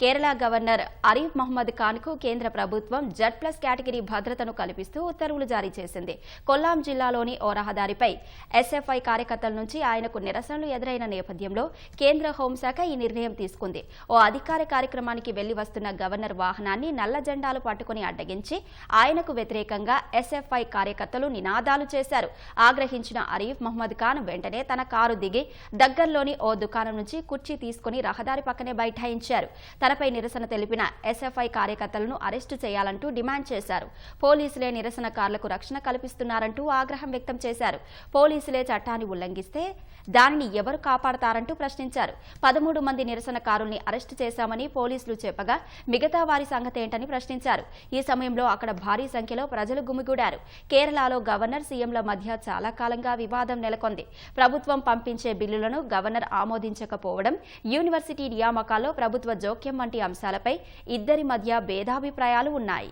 Kerala governor Arif Mohammad ఖాన్కు కేంద్ర ప్రభుత్వం జడ్ ప్లస్ కేటగిరీ భద్రతను కల్పిస్తూ ఉత్తర్వులు జారీ చేసింది. కొల్లాం జిల్లాలోని ఓ రహదారిపై ఎస్ఎఫ్ఐ కార్యకర్తల నుంచి ఆయనకు నిరసనలు ఎదురైన నేపథ్యంలో కేంద్ర హోంశాఖ ఈ నిర్ణయం తీసుకుంది. ఓ అధికార కార్యక్రమానికి వెళ్ళి వస్తున్న గవర్నర్ వాహనాన్ని నల్ల జెండాలు పట్టుకుని అడ్డగించి ఆయనకు వ్యతిరేకంగా ఎస్ఎఫ్ఐ కార్యకర్తలు నినాదాలు చేశారు. ఆగ్రహించిన అరీఫ్ మహమ్మద్ ఖాన్ వెంటనే తన కారు దిగి దగ్గరలోని ఓ దుకాణం నుంచి కుర్చీ తీసుకుని రహదారి పక్కనే బైఠాయించారు. తనపై నిరసన తెలిపిన ఎస్ఎఫ్ఐ కార్యకర్తలను అరెస్టు చేయాలంటూ డిమాండ్ చేశారు. పోలీసులే నిరసనకారులకు రక్షణ కల్పిస్తున్నారంటూ ఆగ్రహం వ్యక్తం చేశారు. పోలీసులే చట్టాన్ని ఉల్లంఘిస్తే దానిని ఎవరు కాపాడతారంటూ ప్రశ్నించారు. పదమూడు మంది నిరసనకారుల్ని అరెస్టు చేశామని పోలీసులు చెప్పగా మిగతా వారి సంగతేంటని ప్రశ్నించారు. ఈ సమయంలో అక్కడ భారీ సంఖ్యలో ప్రజలు గుమిగూడారు. కేరళలో గవర్నర్ సీఎంల మధ్య చాలా కాలంగా వివాదం నెలకొంది. ప్రభుత్వం పంపించే బిల్లులను గవర్నర్ ఆమోదించకపోవడం యూనివర్సిటీ నియామకాల్లో ప్రభుత్వ జోక్యం వంటి అంశాలపై ఇద్దరి మధ్య భేదాభిప్రాయాలు ఉన్నాయి.